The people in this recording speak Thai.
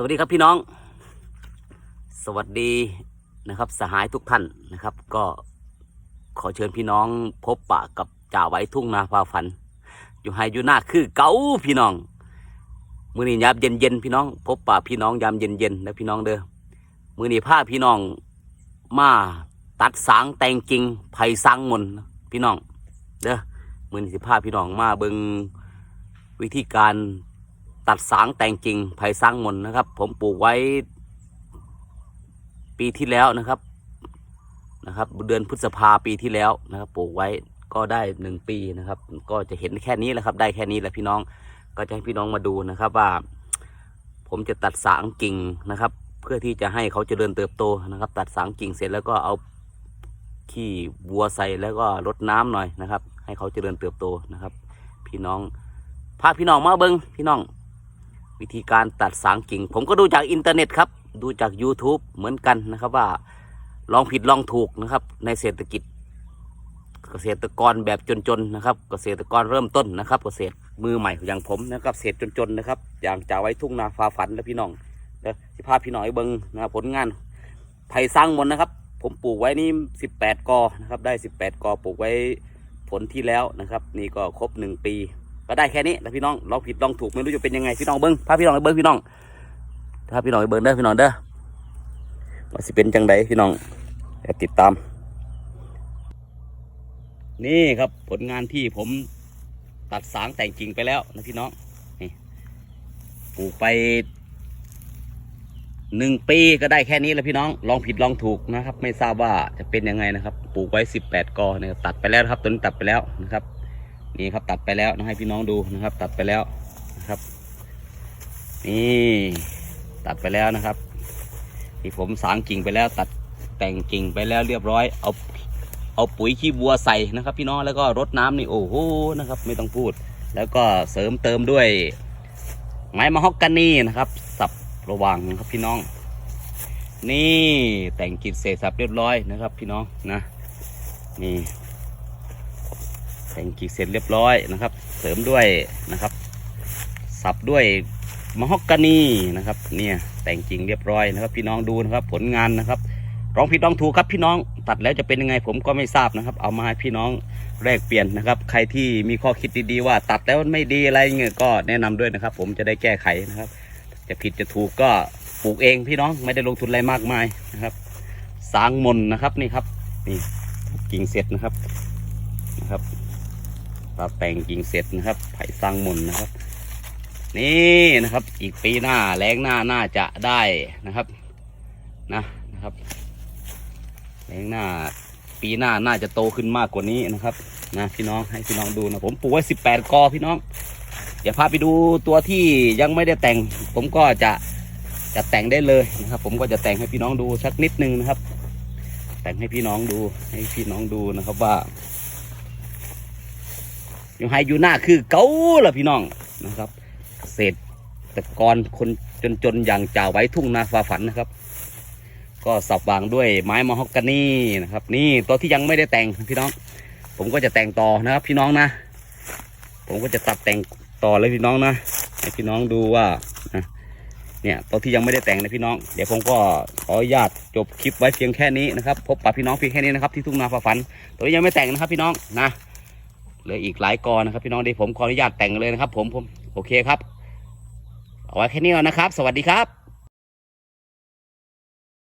สวัสดีครับพี่น้อง สวัสดีนะครับสหายทุกท่านนะครับ ก็ขอเชิญพี่น้องพบปะกับจ่าไว้ทุ่งนาพาฝัน อยู่ไฮอยู่หน้าคือเก๋าพี่น้องมือนี้ยามเย็นเย็นพี่น้อง พบปะพี่น้องยามเย็นเย็นนะพี่น้องเด้อมือนี้พาพี่น้องมาตัดสางแต่งจริงไผ่สางมนพี่น้องเด้อมือนี้สิพาพี่น้องมาเบิงวิธีการ ตัดสางแต่งจริงไผ่สร้างมนนะครับ ผมปลูกไว้ ปีที่แล้วนะครับนะครับ เดือนพฤษภาปีที่แล้วนะครับปลูกไว้ก็ได้หนึ่งปีนะครับ ก็จะเห็นแค่นี้แหละครับ ได้แค่นี้แหละพี่น้องก็จะให้พี่น้องมาดูนะครับว่า ผมจะตัดสางกิ่งนะครับ เพื่อที่จะให้เขาเจริญเติบโตนะครับ ตัดสางกิ่งเสร็จแล้วก็เอาขี้วัวใส่แล้วก็รดน้ำหน่อยนะครับ ให้เขาเจริญเติบโตนะครับ พี่น้องพาพี่น้องมาเบิงพี่น้อง วิธีการตัดสางกิ่ง ผมก็ดูจากอินเทอร์เน็ตครับ ดูจาก YouTube เหมือนกันนะครับว่าลองผิดลองถูกนะครับ ในเศรษฐกิจ เกษตรกรแบบจนๆนะครับ เกษตรกรเริ่มต้นนะครับ เกษตรมือใหม่อย่างผมนะครับเกษตรจนๆนะครับ อย่างจ่าไว้ทุ่งนาฟ้าฝันและพี่น้องเดี๋ยวสิพาพี่น้องไปเบิงนะครับผลงานไผ่สร้างมนนะครับ ผมปลูกไว้นี่สิบแปดกอนะครับ ได้สิบแปดกอปลูกไว้ผลที่แล้วนะครับ นี่ก็ครบหนึ่งปี ก็ได้แค่นี้นะพี่น้องลองผิดลองถูกไม่รู้จะเป็นยังไงพี่น้องเบิ้งพาพี่น้องไปเบิ้งพี่น้องถ้าพี่น้องไปเบิ้งเด้อพี่น้องเด้อว่าสิเป็นจังไดพี่น้องติดตาม นี่ครับผลงานที่ผมตัดสางแต่งกิ่งไปแล้วนะพี่น้องนี่ปลูกไปหนึ่งปีก็ได้แค่นี้แหล้วพี่น้องลองผิดลองถูกนะครับ ไม่ทราบว่าจะเป็นยังไงนะครับ ปลูกไว้สิบแปดกอนะครับตัดไปแล้วครับตัวนี้ตัดไปแล้วนะครับ นี่ครับตัดไปแล้วนะให้พี่น้องดูนะครับ ตัดไปแล้วนะครับ นี่ตัดไปแล้วนะครับที่ผมสางกิ่งไปแล้ว ตัดแต่งกิ่งไปแล้วเรียบร้อย เอาเอาปุ๋ยขี้วัวใส่นะครับ พี่น้องแล้วก็รดน้ำนี่โอ้โหนะครับ ไม่ต้องพูด แล้วก็เสริมเติมด้วย ไม้มะฮอกกานีนะครับ สับระว่างนะครับพี่น้อง นี่แต่งกิ่งเสร็จสับเรียบร้อยนะครับ พี่น้องนะนี่ แต่งกิ่งเสร็จเรียบร้อยนะครับ เสริมด้วยนะครับ สับด้วยมะฮอกกานีนะครับ เนี่ยแต่งกิ่งเรียบร้อยนะครับ พี่น้องดูนะครับ ผลงานนะครับร้องผิดร้องถูกครับพี่น้องตัดแล้วจะเป็นยังไงผมก็ไม่ทราบนะครับ เอามาให้พี่น้องแลกเปลี่ยนนะครับ ใครที่มีข้อคิดดีๆว่า ตัดแล้วมันไม่ดีอะไรเงี้ยก็แนะนำด้วยนะครับ ผมจะได้แก้ไขนะครับ จะผิดจะถูกก็ปลูกเองพี่น้องไม่ได้ลงทุนอะไรมากมายนะครับ สางมนนะครับนี่ครับนี่กิ่งเสร็จนะครับนะครับ ตัดแต่งกิ่งเสร็จนะครับ ไผ่สร้างมนต์นะครับ นี่นะครับ อีกปีหน้าแรงหน้าน่าจะได้นะครับนะนะครับแรงหน้าปีหน้าน่าจะโตขึ้นมากกว่านี้นะครับนะพี่น้องให้พี่น้องดูนะผมปลูกไว้สิบแปดกอพี่น้องเดี๋ยวพาไปดูตัวที่ยังไม่ได้แต่ง ผมก็จะจะแต่งได้เลยนะครับ ผมก็จะแต่งให้พี่น้องดูสักนิดนึงนะครับ แต่งให้พี่น้องดูให้พี่น้องดูนะครับว่า อยู่ไฮอยู่หน้าคือเก้าล่ะพี่น้องนะครับเกษตรกรคนจนๆอย่างจ่าไว้ทุ่งนาฟ้าฝันนะครับ ก็สับวางด้วยไม้มะฮอกกานีนะครับ นี่ตัวที่ยังไม่ได้แต่งพี่น้อง ผมก็จะแต่งต่อนะครับ พี่น้องนะ ผมก็จะตัดแต่งต่อเลยพี่น้องนะให้พี่น้องดูว่าเนี่ยตัวที่ยังไม่ได้แต่งนะพี่น้อง เดี๋ยวผมก็ขออนุญาตจบคลิปไว้เพียงแค่นี้นะครับ พบปะพี่น้องเพียงแค่นี้นะครับที่ทุ่งนาฟ้าฝัน ตัวนี้ยังไม่แต่งนะครับพี่น้องนะ เหลืออีกหลายกอนะครับ พี่น้องเดี๋ยวผมขออนุญาตแต่งเลยนะครับ ผมผมโอเคครับ เอาไว้แค่นี้แล้วนะครับ สวัสดีครับ